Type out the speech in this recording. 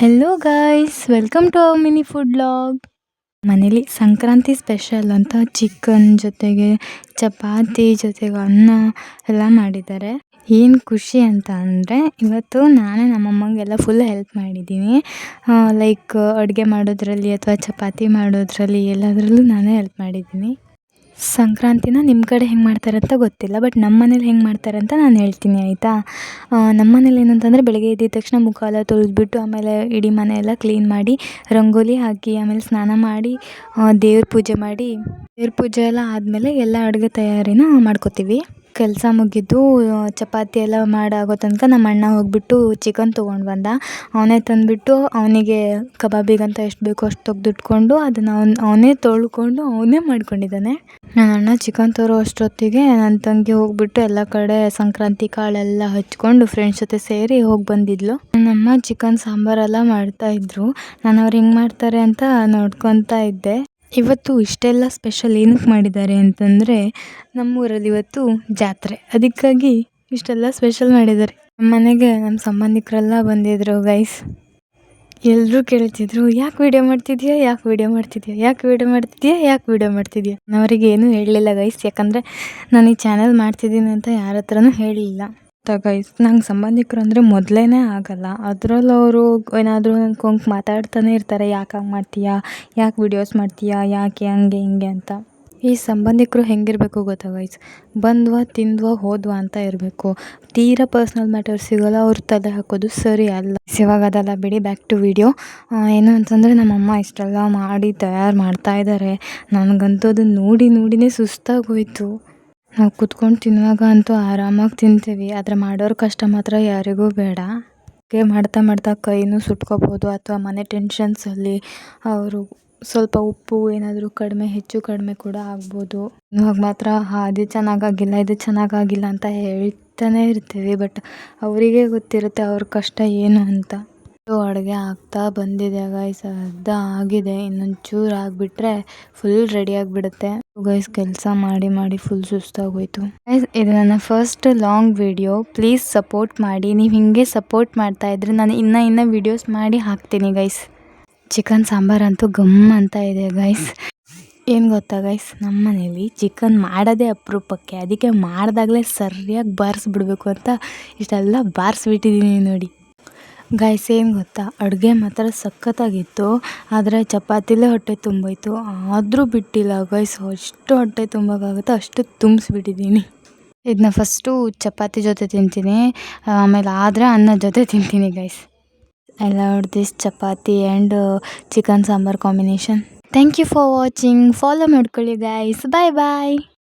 Hello guys welcome to our mini food vlog ಮನೇಲಿ Sankranti special ಅಂತ chicken ಜೊತೆಗೆ ಚಪಾತಿ ಜೊತೆಗೆ ಅನ್ನ ಎಲ್ಲ ಮಾಡಿದ್ದಾರೆ. ಏನು ಖುಷಿ ಅಂತ ಅಂದರೆ ಇವತ್ತು ನಾನೇ ನಮ್ಮಮ್ಮಂಗೆಲ್ಲ ಫುಲ್ ಹೆಲ್ಪ್ ಮಾಡಿದ್ದೀನಿ. ಲೈಕ್ ಅಡುಗೆ ಮಾಡೋದ್ರಲ್ಲಿ ಅಥವಾ ಚಪಾತಿ ಮಾಡೋದ್ರಲ್ಲಿ ಎಲ್ಲದರಲ್ಲೂ ನಾನೇ ಹೆಲ್ಪ್ ಮಾಡಿದ್ದೀನಿ. ಸಂಕ್ರಾಂತಿನ ನಿಮ್ಮ ಕಡೆ ಹೆಂಗೆ ಮಾಡ್ತಾರೆ ಅಂತ ಗೊತ್ತಿಲ್ಲ ಬಟ್ ನಮ್ಮ ಮನೇಲಿ ಹೆಂಗೆ ಮಾಡ್ತಾರೆ ಅಂತ ನಾನು ಹೇಳ್ತೀನಿ, ಆಯಿತಾ? ನಮ್ಮ ಮನೇಲಿ ಏನಂತಂದರೆ ಬೆಳಗ್ಗೆ ಎದ್ದಿದ ತಕ್ಷಣ ಮುಖ ಎಲ್ಲ ತೊಳೆದ್ಬಿಟ್ಟು ಆಮೇಲೆ ಇಡೀ ಮನೆ ಎಲ್ಲ ಕ್ಲೀನ್ ಮಾಡಿ, ರಂಗೋಲಿ ಹಾಕಿ, ಆಮೇಲೆ ಸ್ನಾನ ಮಾಡಿ ದೇವ್ರ ಪೂಜೆ ಮಾಡಿ, ದೇವ್ರ ಪೂಜೆ ಎಲ್ಲ ಆದಮೇಲೆ ಎಲ್ಲ ಅಡುಗೆ ತಯಾರಿನ ಮಾಡ್ಕೋತೀವಿ. ಕೆಲಸ ಮುಗಿದು ಚಪಾತಿ ಎಲ್ಲ ಮಾಡಾಗೋ ತನಕ ನಮ್ಮ ಅಣ್ಣ ಹೋಗಿಬಿಟ್ಟು ಚಿಕನ್ ತೊಗೊಂಡು ಬಂದ. ಅವನೇ ತಂದುಬಿಟ್ಟು ಅವನಿಗೆ ಕಬಾಬಿಗಂತ ಎಷ್ಟು ಬೇಕೋ ಅಷ್ಟು ತೆಗ್ದಿಟ್ಕೊಂಡು ಅದನ್ನು ಅವ್ನು, ಅವನೇ ತೊಳ್ಕೊಂಡು ಅವನೇ ಮಾಡ್ಕೊಂಡಿದ್ದಾನೆ. ನನ್ನ ಅಣ್ಣ ಚಿಕನ್ ತರೋ ಅಷ್ಟೊತ್ತಿಗೆ ನನ್ನ ತಂಗಿ ಹೋಗ್ಬಿಟ್ಟು ಎಲ್ಲ ಕಡೆ ಸಂಕ್ರಾಂತಿ ಕಾಳೆಲ್ಲ ಹಚ್ಕೊಂಡು ಫ್ರೆಂಡ್ಸ್ ಜೊತೆ ಸೇರಿ ಹೋಗಿ ಬಂದಿದ್ಲು. ನಮ್ಮಮ್ಮ ಚಿಕನ್ ಸಾಂಬಾರೆಲ್ಲ ಮಾಡ್ತಾಯಿದ್ರು ನಾನು ಅವ್ರು ಹೆಂಗೆ ಮಾಡ್ತಾರೆ ಅಂತ ನೋಡ್ಕೊತಾ ಇದ್ದೆ. ಇವತ್ತು ಇಷ್ಟೆಲ್ಲ ಸ್ಪೆಷಲ್ ಏನಕ್ಕೆ ಮಾಡಿದ್ದಾರೆ ಅಂತಂದರೆ, ನಮ್ಮೂರಲ್ಲಿ ಇವತ್ತು ಜಾತ್ರೆ. ಅದಕ್ಕಾಗಿ ಇಷ್ಟೆಲ್ಲ ಸ್ಪೆಷಲ್ ಮಾಡಿದ್ದಾರೆ. ನಮ್ಮ ಮನೆಗೆ ನಮ್ಮ ಸಂಬಂಧಿಕರೆಲ್ಲ ಬಂದಿದ್ರು ಗೈಸ್ ಎಲ್ಲರೂ ಕೇಳ್ತಿದ್ರು, ಯಾಕೆ ವಿಡಿಯೋ ಮಾಡ್ತಿದ್ಯಾ? ಯಾಕೆ ವಿಡಿಯೋ ಮಾಡ್ತಿದ್ಯಾ? ಯಾಕೆ ವಿಡಿಯೋ ಮಾಡ್ತಿದ್ಯಾ? ಯಾಕೆ ವಿಡಿಯೋ ಮಾಡ್ತಿದ್ಯಾ? ನವರಿಗೆ ಏನೂ ಹೇಳಲಿಲ್ಲ ಗೈಸ್ ಯಾಕಂದರೆ ನಾನು ಈ ಚಾನಲ್ ಮಾಡ್ತಿದ್ದೀನಿ ಅಂತ ಯಾರ ಹತ್ರನೂ ಹೇಳಿಲ್ಲ. ಗೈಸ್ ನಂಗೆ ಸಂಬಂಧಿಕರು ಅಂದರೆ ಮೊದಲೇನೇ ಆಗಲ್ಲ. ಅದರಲ್ಲೂ ಅವರು ಏನಾದರೂ ಕೊಂಕ್ ಮಾತಾಡ್ತಾನೆ ಇರ್ತಾರೆ, ಯಾಕೆ ಹಂಗೆ ಮಾಡ್ತೀಯಾ? ಯಾಕೆ ವಿಡಿಯೋಸ್ ಮಾಡ್ತೀಯಾ? ಯಾಕೆ ಹಂಗೆ ಹಿಂಗೆ ಅಂತ. ಈ ಸಂಬಂಧಿಕರು ಹೆಂಗಿರಬೇಕು ಗೊತ್ತಾ ಗೈಸ್ ಬಂದ್ವಾ, ತಿಂದ್ವಾ, ಹೋದ್ವಾ ಅಂತ ಇರಬೇಕು. ತೀರಾ ಪರ್ಸ್ನಲ್ ಮ್ಯಾಟರ್ ಸಿಗೋಲ್ಲ, ಅವ್ರು ತಲೆ ಹಾಕೋದು ಸರಿ ಅಲ್ಲ. ಇವಾಗ ಅದೆಲ್ಲ ಬಿಡಿ ಬ್ಯಾಕ್ ಟು ವಿಡಿಯೋ ಏನು ಅಂತಂದರೆ ನಮ್ಮಮ್ಮ ಇಷ್ಟೆಲ್ಲ ಮಾಡಿ ತಯಾರು ಮಾಡ್ತಾ ಇದ್ದಾರೆ ನನಗಂತೂ ಅದನ್ನು ನೋಡಿ ನೋಡಿನೇ ಸುಸ್ತಾಗೋಯ್ತು. ನಾವು ಕುತ್ಕೊಂಡು ತಿನ್ನುವಾಗ ಅಂತೂ ಆರಾಮಾಗಿ ತಿಂತೀವಿ. ಆದರೆ ಮಾಡೋರ ಕಷ್ಟ ಮಾತ್ರ ಯಾರಿಗೂ ಬೇಡ. ಮಾಡ್ತಾ ಮಾಡ್ತಾ ಕೈನೂ ಸುಟ್ಕೋಬೋದು, ಅಥವಾ ಮನೆ ಟೆನ್ಷನ್ಸಲ್ಲಿ ಅವರು ಸ್ವಲ್ಪ ಉಪ್ಪು ಏನಾದರೂ ಕಡಿಮೆ, ಹೆಚ್ಚು ಕಡಿಮೆ ಕೂಡ ಆಗ್ಬೋದು. ಇವಾಗ ಮಾತ್ರ ಅದು ಚೆನ್ನಾಗಾಗಿಲ್ಲ, ಇದು ಚೆನ್ನಾಗಾಗಿಲ್ಲ ಅಂತ ಹೇಳ್ತಾನೆ ಇರ್ತೀವಿ ಬಟ್ ಅವರಿಗೆ ಗೊತ್ತಿರುತ್ತೆ ಅವ್ರ ಕಷ್ಟ ಏನು ಅಂತ. ಅಡುಗೆ ಆಗ್ತಾ ಬಂದಿದೆ ಗೈಸ್ ಅರ್ಧ ಆಗಿದೆ. ಇನ್ನೊಂದು ಚೂರು ಆಗಿಬಿಟ್ರೆ ಫುಲ್ ರೆಡಿ ಆಗಿಬಿಡುತ್ತೆ. ಗೈಸ್ ಕೆಲಸ ಮಾಡಿ ಮಾಡಿ ಫುಲ್ ಸುಸ್ತಾಗೋಯ್ತು. ಗೈಸ್ ಇದು ನನ್ನ first long video please support ಮಾಡಿ. ನೀವು ಹಿಂಗೆ ಸಪೋರ್ಟ್ ಮಾಡ್ತಾ ಇದ್ರೆ ನಾನು ಇನ್ನೂ ಇನ್ನೂ ವಿಡಿಯೋಸ್ ಮಾಡಿ ಹಾಕ್ತೀನಿ ಗೈಸ್ ಚಿಕನ್ ಸಾಂಬಾರಂತೂ ಗಮ್ ಅಂತ ಇದೆ ಗೈಸ್ ಏನು ಗೊತ್ತಾ ಗೈಸ್ ನಮ್ಮ ಮನೇಲಿ ಚಿಕನ್ ಮಾಡೋದೇ ಅಪರೂಪಕ್ಕೆ. ಅದಕ್ಕೆ ಮಾಡಿದಾಗಲೇ ಸರಿಯಾಗಿ ಬಾರಿಸ್ಬಿಡ್ಬೇಕು ಅಂತ ಇಷ್ಟೆಲ್ಲ ಬಾರಿಸ್ಬಿಟ್ಟಿದ್ದೀನಿ ನೋಡಿ. ಗೈಸ್ ಏನು ಗೊತ್ತಾ? ಅಡುಗೆ ಮಾತ್ರ ಸಖತ್ತಾಗಿತ್ತು, ಆದರೆ ಚಪಾತಿಲೇ ಹೊಟ್ಟೆ ತುಂಬೋಯ್ತು. ಆದರೂ ಬಿಟ್ಟಿಲ್ಲ ಗೈಸ್ ಅಷ್ಟು ಹೊಟ್ಟೆ ತುಂಬೋಕ್ಕಾಗುತ್ತೋ ಅಷ್ಟು ತುಂಬಿಸ್ಬಿಟ್ಟಿದ್ದೀನಿ ಇದನ್ನ ಫಸ್ಟು ಚಪಾತಿ ಜೊತೆ ತಿಂತೀನಿ, ಆಮೇಲೆ ಆದರೆ ಅನ್ನ ಜೊತೆ ತಿಂತೀನಿ guys love this chapati and chicken sambar combination thank you for watching follow ಮಾಡ್ಕೊಳ್ಳಿ ಗೈಸ್ ಬಾಯ್ ಬಾಯ್